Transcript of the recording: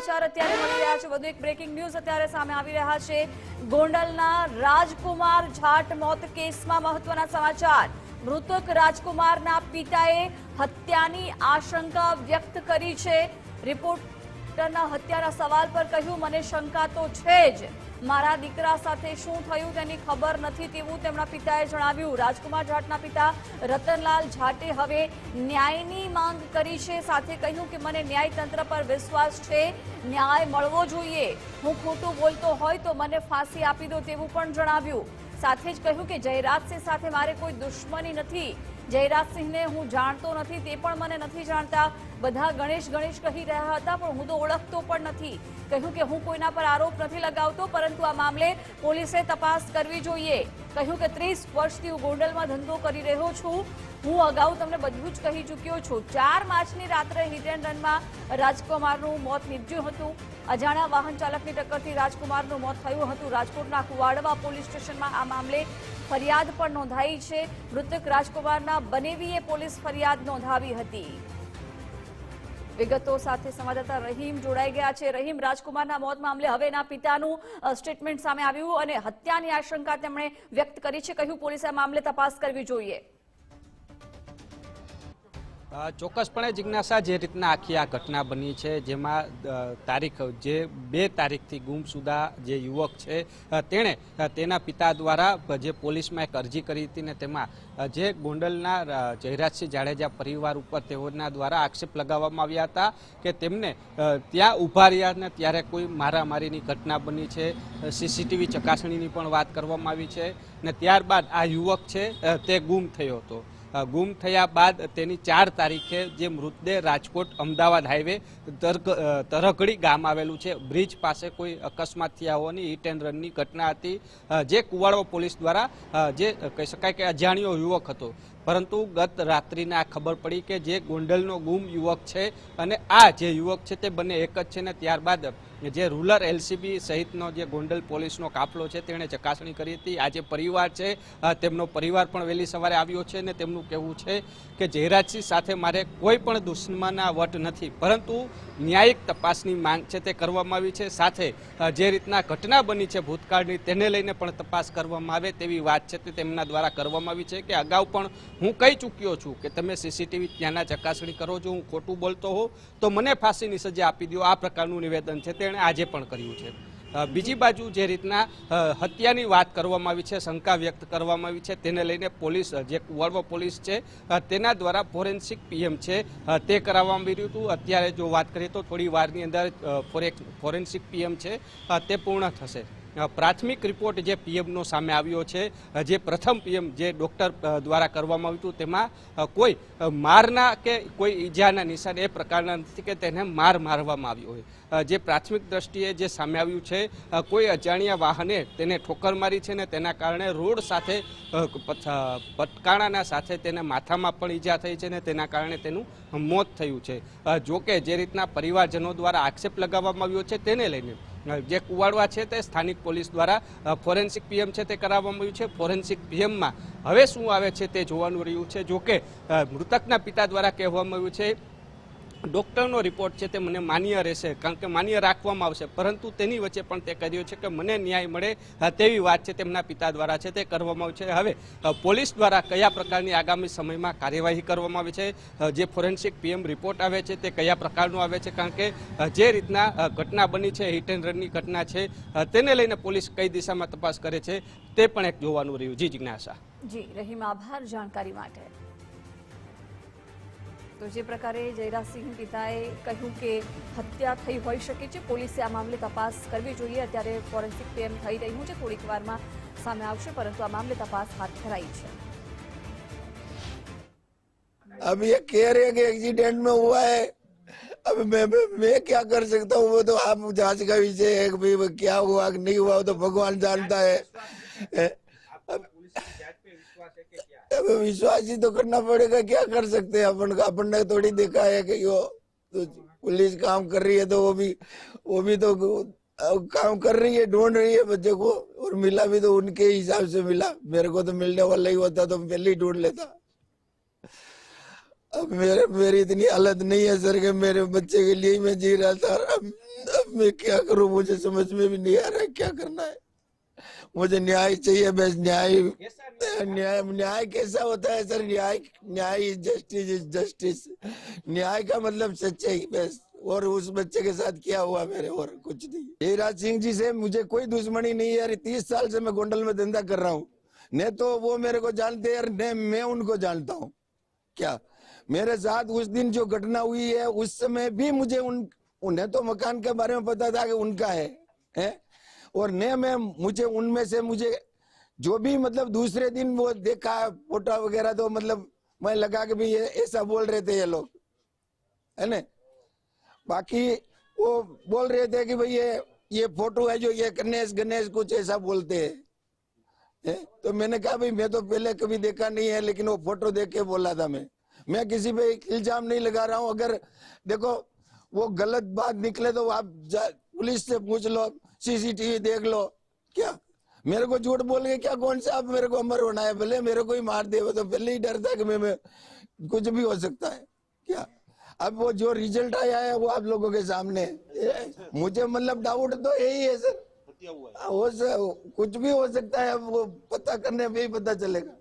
સમાચાર અત્યારે મળી રહ્યા છે. વધુ એક બ્રેકિંગ ન્યૂઝ અત્યારે સામે આવી રહ્યા છે. ગોંડલના રાજકુમાર જાટ મોત કેસમાં મહત્વના સમાચાર. મૃતક રાજકુમારના પિતાએ હત્યાની આશંકા વ્યક્ત કરી છે. રિપોર્ટરના હત્યાના સવાલ પર કહ્યું, મને શંકા તો છે જ. મારા દીકરા સાથે શું થયું તેની ખબર નથી તેવું તેમના પિતાએ જણાવ્યું. રાજકુમાર જાટના પિતા રતનલાલ જાટે હવે ન્યાયની માંગ કરી છે. સાથે કહ્યું કે મને ન્યાયતંત્ર પર વિશ્વાસ છે. ન્યાય મળવો જોઈએ. હું ખોટું બોલતો હોય તો મને ફાંસી આપી દો તેવું પણ જણાવ્યું. સાથે જ કહ્યું કે જયરાજસિંહ સાથે મારે કોઈ દુશ્મની નથી. જયરાજસિંહને હું જાણતો નથી, તે પણ મને નથી જાણતા. બધા ગણેશ ગણેશ કહી રહ્યા હતા, પણ હું તો ઓળખતો પણ નથી. કહ્યું કે હું કોઈના પર આરોપ નથી લગાવતો, પરંતુ આ મામલે પોલીસે તપાસ કરવી જોઈએ. કહ્યું કે ત્રીસ વર્ષથી હું ગોંડલમાં ધંધો કરી રહ્યો છું. હું અગાઉ તમને બધું જ કહી ચૂક્યો છું. ચાર માર્ચની રાત્રે હિટ એન્ડ રનમાં રાજકુમારનું મોત નીપજ્યું હતું. અજાણ્યા વાહન ચાલકની ટક્કરથી રાજકુમારનું મોત થયું હતું. રાજકોટના કુવાડવા પોલીસ સ્ટેશનમાં આ મામલે ફરિયાદ પણ નોંધાઈ છે. મૃતક રાજકુમારના બનેવીએ પોલીસ ફરિયાદ નોંધાવી હતી. વિગતો સાથે સંવાદદાતા રહીમ જોડાઈ ગયા છે. રહીમ, રાજકુમારના મોત મામલે હવે એના પિતાનું સ્ટેટમેન્ટ સામે આવ્યું અને હત્યાની આશંકા તેમણે વ્યક્ત કરી છે. કહ્યું પોલીસે મામલે તપાસ કરવી જોઈએ? ચોક્કસપણે જિજ્ઞાસા જે રીતના આખી આ ઘટના બની છે, જેમાં તારીખ, જે બે તારીખથી ગુમસુદા જે યુવક છે તેણે તેના પિતા દ્વારા જે પોલીસમાં એક અરજી કરી હતી ને તેમાં જે ગોંડલના જયરાજસિંહ જાડેજા પરિવાર ઉપર તેઓના દ્વારા આક્ષેપ લગાવવામાં આવ્યા હતા કે તેમને ત્યાં ઊભા રહ્યા ને ત્યારે કોઈ મારામારીની ઘટના બની છે સીસીટીવી ચકાસણીની પણ વાત કરવામાં આવી છે ને ત્યારબાદ આ યુવક છે તે ગુમ થયો હતો. ગુમ થયા બાદ તેની ચાર તારીખે જે મૃતદેહ રાજકોટ અમદાવાદ હાઈવે તરઘડી ગામ આવેલું છે, બ્રિજ પાસે કોઈ અકસ્માત થયા હોવાની હિટ એન્ડ રનની ઘટના હતી. જે કુવાડો પોલીસ દ્વારા જે કહી શકાય કે અજાણ્યો યુવક હતો. પરંતુ ગત રાત્રિને આ ખબર પડી કે જે ગોંડલનો ગુમ યુવક છે અને આ જે યુવક છે તે બંને એક જ છે ને ત્યારબાદ જે રૂરલ એલસીબી સહિતનો જે ગોંડલ પોલીસનો કાફલો છે તેણે ચકાસણી કરી હતી. આજે પરિવાર છે તેમનો પરિવાર પણ વહેલી સવારે આવ્યો છે અને તેમનું કહેવું છે કે જયરાજસિંહ સાથે મારે કોઈ પણ દુશ્મના વટ નથી. પરંતુ ન્યાયિક તપાસની માંગ છે તે કરવામાં આવી છે. સાથે જે રીતના ઘટના બની છે ભૂતકાળની તેને લઈને પણ તપાસ કરવામાં આવે તેવી વાત છે તે તેમના દ્વારા કરવામાં આવી છે કે અગાઉ પણ હું કહી ચૂક્યો છું કે તમે સીસીટીવી ત્યાંના ચકાસણી કરો છો હું ખોટું બોલતો હોઉં તો મને ફાંસીની સજા આપી દો આ પ્રકારનું નિવેદન છે. તેણે આજે પણ કર્યું છે. બીજી બાજુ જે રીતના હત્યાની વાત કરવામાં આવી છે, શંકા વ્યક્ત કરવામાં આવી છે, તેને લઈને પોલીસ જે કુવાડવા પોલીસ છે તેના દ્વારા ફોરેન્સિક પીએમ છે તે કરાવવામાં આવ્યું હતું. અત્યારે જો વાત કરીએ તો થોડી વારની અંદર ફોરેન્સિક પીએમ છે તે પૂર્ણ થશે. પ્રાથમિક રિપોર્ટ જે પીએમનો સામે આવ્યો છે જે પ્રથમ પીએમ જે ડોક્ટર દ્વારા કરવામાં આવ્યું હતું, તેમાં કોઈ મારના કે કોઈ ઈજાના નિશાન એ પ્રકારના નથી કે તેને માર મારવામાં આવ્યો હોય. જે પ્રાથમિક દ્રષ્ટિએ જે સામે આવ્યું છે કોઈ અજાણ્યા વાહને તેને ઠોકર મારી છે ને તેના કારણે રોડ સાથે પટકાણાના સાથે તેને માથામાં પણ ઈજા થઈ છે ને તેના કારણે તેનું મોત થયું છે. જોકે જે રીતના પરિવારજનો દ્વારા આક્ષેપ લગાવવામાં આવ્યો છે તેને લઈને જે કુવાડવા છે તે સ્થાનિક પોલીસ દ્વારા ફોરેન્સિક પીએમ છે તે કરાવવામાં આવ્યું છે. ફોરેન્સિક પીએમમાં હવે શું આવે છે તે જોવાનું રહ્યું છે. જોકે મૃતકના પિતા દ્વારા કહેવામાં આવ્યું છે ડોક્ટરનો રિપોર્ટ છે તે મને માન્ય રહેશે, કારણ કે માન્ય રાખવામાં આવશે. પરંતુ તેની વચ્ચે પણ તે કર્યો છે કે મને ન્યાય મળે તેવી વાત છે તેમના પિતા દ્વારા છે, તે કરવામાં આવી છે. હવે પોલીસ દ્વારા કયા પ્રકારની આગામી સમયમાં કાર્યવાહી કરવામાં આવી છે? જે ફોરેન્સિક પીએમ રિપોર્ટ આવે છે તે કયા પ્રકારનો આવે છે? કારણ કે જે રીતના ઘટના બની છે, હિટ એન્ડ રનની ઘટના છે તેને લઈને પોલીસ કઈ દિશામાં તપાસ કરે છે તે પણ એક જોવાનું રહ્યું. જી, જિજ્ઞાસા. જી, રહીમ, આભાર જાણકારી માટે. તો જે પ્રકારે જયરાજસિંહ પિતાએ કહ્યું કે હત્યા થઈ હોઈ શકે છે પોલીસે આ મામલે તપાસ કરવી જોઈએ અત્યારે ફોરેન્સિક પીએમ થઈ રહ્યું છે થોડીક વારમાં સામે આવશે પરંતુ આ મામલે તપાસ હાથ ધરાઈ છે अब ये कह रहे हैं कि एक्सीडेंट में हुआ है अब मैं मैं, मैं क्या कर सकता हूँ वो तो आप जांच का विषय है कि भाई वो क्या हुआ कि नहीं हुआ वो तो भगवान जानता है ए, अब विश्वास ही तो करना पड़ेगा क्या कर सकते हैं अपन अपन ने थोड़ी देखा है कि यो तो पुलिस काम कर रही है तो वो भी वो भी तो काम कर रही है ढूंढ रही है बच्चे को और मिला भी तो उनके हिसाब से मिला। मेरे को तो मिलने वाला ही होता तो पहले ही ढूंढ लेता। अब मेरे मेरी इतनी हालत नहीं है सर के मेरे बच्चे के लिए ही मैं जी रहा था। अब, अब मैं क्या करूँ? मुझे समझ में भी नहीं आ रहा है क्या करना है। मुझे न्याय चाहिए बस न्याय न्याय न्याय कैसा होता है सर? न्याय न्याय जस्टिस इज़ जस्टिस न्याय का मतलब सच्चाई बस। और उस बच्चे के साथ क्या हुआ मेरे? और कुछ नहीं। जयराज सिंह जी से मुझे कोई दुश्मनी नहीं है यार तीस साल से मैं गोंडल में धंधा कर रहा हूँ। न तो वो मेरे को जानते हैं न मैं उनको जानता हूँ। क्या? मेरे साथ उस दिन जो घटना हुई है उस समय भी मुझे उन उन्हें तो मकान के बारे में पता था कि उनका है हैं? और न मैं मुझे, उनमें से मुझे जो भी मतलब दूसरे दिन वो देखा, फ़ोटो वगैरह तो मतलब मैं लगा कि भाई ये, ऐसा बोल रहे थे ये लोग। है ना? बाकी वो बोल रहे थे कि भाई ये ये फ़ोटो है जो ये गणेश गणेश कुछ ऐसा बोलते हैं। है? तो मैंने कहा, भाई मैं तो पहले कभी देखा नहीं है, लेकिन वो फ़ोटो देख के बोला था मैं। मैं किसी पे इल्ज़ाम नहीं लगा रहा हूँ। अगर देखो वो गलत बात निकले तो आप पुलिस से पूछ लो सीसीटीवी देख लो। क्या? मेरे को झूठ बोल के क्या कौन सा आप मेरे को अमर होना है? भले मेरे को ही मार दे तो पहले ही डर था कि मैं, मैं कुछ भी हो सकता है। क्या? अब वो जो रिज़ल्ट आया है वो आप लोगों के सामने मुझे मतलब डाउट तो यही है सर। हो। कुछ भी हो सकता है अब वो पता करने पे ही पता चलेगा।